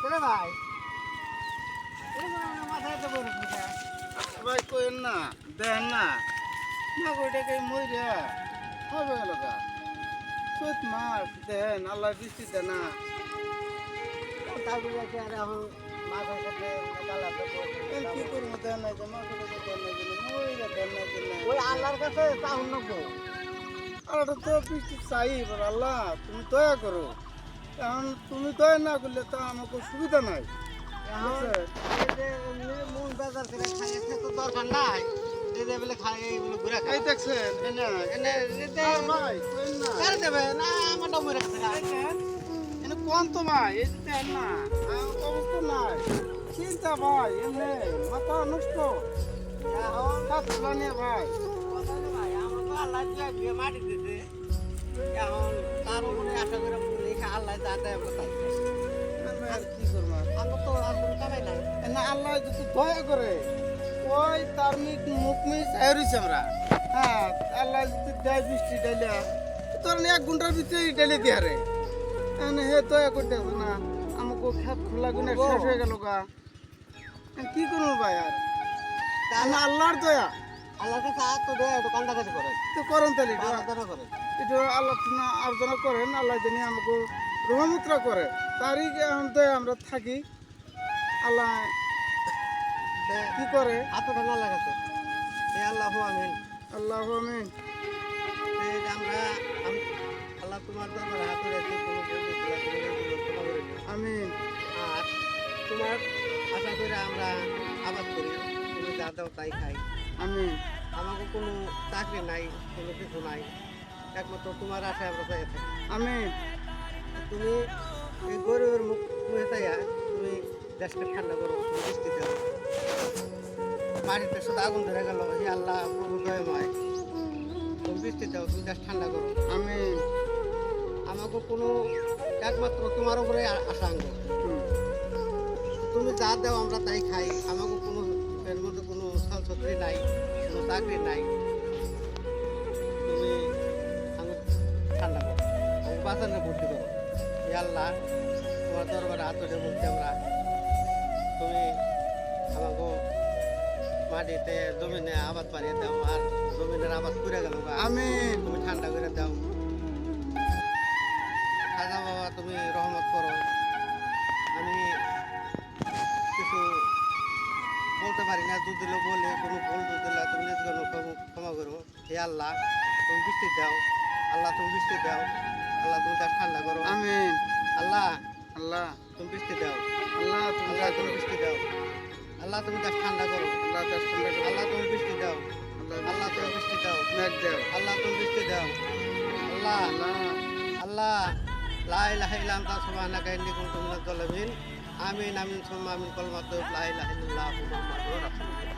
ভাই। মাথায় তো বলে ভাই? কইেন না দেন না। না কইটাকে মইরা? হবে গেল গা চৈত মাস দেন আল্লাহ বৃষ্টি না। তারপরে যাচ্ছে আর এখন মাথার সাথে কি করব দেন নাই যে মাকে দেন নাই দিলে মইরা দেন নাই দিলে ওই আল্লাহর কাছে চাউন নেব আর তো বৃষ্টি চাই এবার আল্লাহ তুমি দয়া করো। এখন তুমি দয়া না করলে তো আমাকে সুবিধা নাই। মন বেজার করে খাই তো দরকার নাই। এই দেখছেন? এনে এনে না। দেবে? না আমার ডমে এনে কোন তো এই না। অবস্থা নাই। চিন্তা ভাই এমনি মাথা নষ্ট। ভাই। ভাই আমার তো আল্লাহ দিয়ে দিয়ে মাটি দিতে এখন না আল্লাহ যদি দয়া করে ওই তার মুখ মুখ মিস আইরিস আমরা। হ্যাঁ আল্লাহ যদি দেয় বৃষ্টি ডাইলা তোর এক ঘণ্টার ভিতরে ডাইলে দিয়ে রে হে দয়া করতে হবে না। আমাকে খেত খোলা গুনে শেষ হয়ে গেল গা। কি করব ভাই আর? আল্লাহর দয়া। আল্লাহর কাছে আর তো দেয় একটু কান্দাকাটি করে। তো করেন তাহলে এটা আল্লাহ না আর্জনা করেন আল্লাহ জানি আমাকে রহমুদ্রা করে তারই এখন দয়া আমরা থাকি। আল্লাহ কি করে? না লাগাছে এই আল্লাহ আমিন। আল্লাহ আমিন। আমরা আল্লাহ তোমার দরবারে হাত রেখে। আমিন। আর তোমার আশা করে আমরা আবাদ করি তুমি যা দাও তাই খাই। আমিন। আমাকে কোনো চাকরি নাই কোনো কিছু নাই। একমাত্র তোমার আশায় আমরা চাই থাকি। আমিন। তুমি গরিবের মুখ মুখে চাইয়া তুমি দেশকে ঠান্ডা করো, তুমি বৃষ্টি দাও। বাড়িতে শুধু আগুন ধরে গেল, হে আল্লাহ প্রভু দয়ময়। তুমি বৃষ্টি দাও, তুমি দেশ ঠান্ডা করো। আমি, আমাকে কোনো, একমাত্র তোমার উপরে আশা আঙ্গ। তুমি যা দাও আমরা তাই খাই। আমাকে কোনো, এর মধ্যে কোনো ছাত্রী নাই, কোনো চাকরি নাই। তুমি আমাকে ঠান্ডা করো, আমাকে বাঁচানো ভর্তি করো। আল্লাহ তোমার দরবারে হাত ধরে বলছি আমরা। তুমি আমাকে মাটিতে জমিনে আবাদ পারিয়ে দাও, আর জমিনের আবাদ করে গেল আমিন তুমি ঠান্ডা করে দাও। খাজা বাবা, তুমি রহমত করো। আমি কিছু বলতে পারি না দুধ দিলে বলে, কোনো ভুল দুধ দিলে তুমি নিজ ক্ষমা করো। হে আল্লাহ, তুমি বৃষ্টি দাও। আল্লাহ, তুমি বৃষ্টি দাও। আল্লাহ তুমি গাছ ঠান্ডা করো। আমিন। আল্লাহ আল্লাহ। তুমি বৃষ্টি দাও। আল্লাহ তুমি আল্লাহ যা তুমি বৃষ্টি দাও। আল্লাহ তুমি গাছ ঠান্ডা করো। আল্লাহ দাস ঠান্ডা করো। আল্লাহ তুমি বৃষ্টি দাও। আল্লাহ তুমি বৃষ্টি দাও। মেঘ দেও। আল্লাহ তুমি বৃষ্টি দাও। আল্লাহ আল্লাহ আল্লাহ লা ইলাহা ইল্লা আনতা সুবহানাকা ইন্নী কুনতু মিনাজ জালিমিন আমিন আমিন সুম্মা আমিন কলমাতু লা ইলাহা ইল্লাল্লাহু মুহাম্মাদুর রাসূলুল্লাহ।